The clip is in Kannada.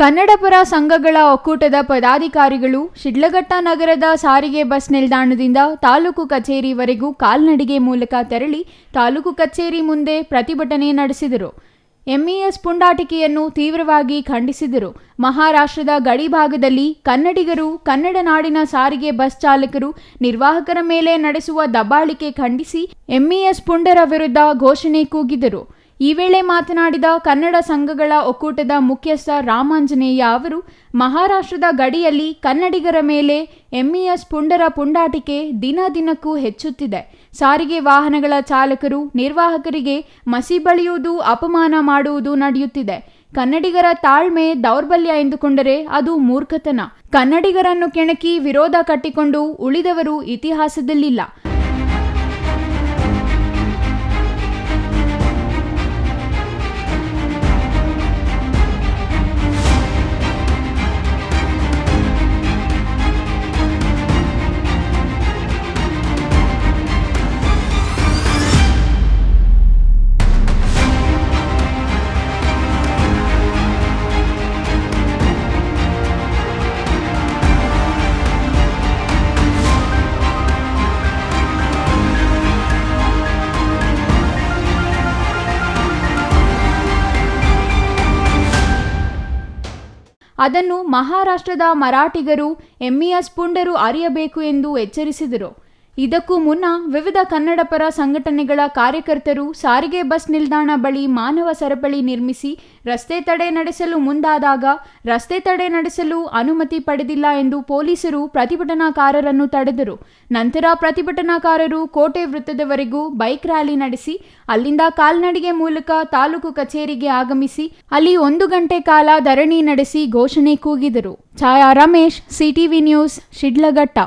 ಕನ್ನಡಪರ ಸಂಘಗಳ ಒಕ್ಕೂಟದ ಪದಾಧಿಕಾರಿಗಳು ಶಿಡ್ಲಘಟ್ಟ ನಗರದ ಸಾರಿಗೆ ಬಸ್ ನಿಲ್ದಾಣದಿಂದ ತಾಲೂಕು ಕಚೇರಿವರೆಗೂ ಕಾಲ್ನಡಿಗೆ ಮೂಲಕ ತೆರಳಿ ತಾಲೂಕು ಕಚೇರಿ ಮುಂದೆ ಪ್ರತಿಭಟನೆ ನಡೆಸಿದರು. ಎಂಇಎಸ್ ಪುಂಡಾಟಿಕೆಯನ್ನು ತೀವ್ರವಾಗಿ ಖಂಡಿಸಿದರು. ಮಹಾರಾಷ್ಟ್ರದ ಗಡಿ ಭಾಗದಲ್ಲಿ ಕನ್ನಡಿಗರು, ಕನ್ನಡ ನಾಡಿನ ಸಾರಿಗೆ ಬಸ್ ಚಾಲಕರು, ನಿರ್ವಾಹಕರ ಮೇಲೆ ನಡೆಸುವ ದಬ್ಬಾಳಿಕೆ ಖಂಡಿಸಿ ಎಂಇಎಸ್ ಪುಂಡರ ವಿರುದ್ಧ ಘೋಷಣೆ ಕೂಗಿದರು. ಈ ವೇಳೆ ಮಾತನಾಡಿದ ಕನ್ನಡ ಸಂಘಗಳ ಒಕ್ಕೂಟದ ಮುಖ್ಯಸ್ಥ ರಾಮಾಂಜನೇಯ ಅವರು, ಮಹಾರಾಷ್ಟ್ರದ ಗಡಿಯಲ್ಲಿ ಕನ್ನಡಿಗರ ಮೇಲೆ ಎಂಇಎಸ್ ಪುಂಡರ ಪುಂಡಾಟಿಕೆ ದಿನ ದಿನಕ್ಕೂ ಹೆಚ್ಚುತ್ತಿದೆ. ಸಾರಿಗೆ ವಾಹನಗಳ ಚಾಲಕರು, ನಿರ್ವಾಹಕರಿಗೆ ಮಸಿ ಬಳಿಯುವುದು, ಅಪಮಾನ ಮಾಡುವುದು ನಡೆಯುತ್ತಿದೆ. ಕನ್ನಡಿಗರ ತಾಳ್ಮೆ ದೌರ್ಬಲ್ಯ ಎಂದುಕೊಂಡರೆ ಅದು ಮೂರ್ಖತನ. ಕನ್ನಡಿಗರನ್ನು ಕೆಣಕಿ ವಿರೋಧ ಕಟ್ಟಿಕೊಂಡು ಉಳಿದವರು ಇತಿಹಾಸದಲ್ಲಿಲ್ಲ. ಅದನ್ನು ಮಹಾರಾಷ್ಟ್ರದ ಮರಾಠಿಗರು ಎಂಇಎಸ್ ಪುಂಡರು ಅರಿಯಬೇಕು ಎಂದು ಎಚ್ಚರಿಸಿದರು. ಇದಕ್ಕೂ ಮುನ್ನ ವಿವಿಧ ಕನ್ನಡಪರ ಸಂಘಟನೆಗಳ ಕಾರ್ಯಕರ್ತರು ಸಾರಿಗೆ ಬಸ್ ನಿಲ್ದಾಣ ಬಳಿ ಮಾನವ ಸರಪಳಿ ನಿರ್ಮಿಸಿ ರಸ್ತೆ ತಡೆ ನಡೆಸಲು ಮುಂದಾದಾಗ ರಸ್ತೆ ತಡೆ ನಡೆಸಲು ಅನುಮತಿ ಪಡೆದಿಲ್ಲ ಎಂದು ಪೊಲೀಸರು ಪ್ರತಿಭಟನಾಕಾರರನ್ನು ತಡೆದರು. ನಂತರ ಪ್ರತಿಭಟನಾಕಾರರು ಕೋಟೆ ವೃತ್ತದವರೆಗೂ ಬೈಕ್ ರ್ಯಾಲಿ ನಡೆಸಿ, ಅಲ್ಲಿಂದ ಕಾಲ್ನಡಿಗೆ ಮೂಲಕ ತಾಲೂಕು ಕಚೇರಿಗೆ ಆಗಮಿಸಿ, ಅಲ್ಲಿ ಒಂದು ಗಂಟೆ ಕಾಲ ಧರಣಿ ನಡೆಸಿ ಘೋಷಣೆ ಕೂಗಿದರು. Chaya Ramesh, CTV news, Shidlaghatta.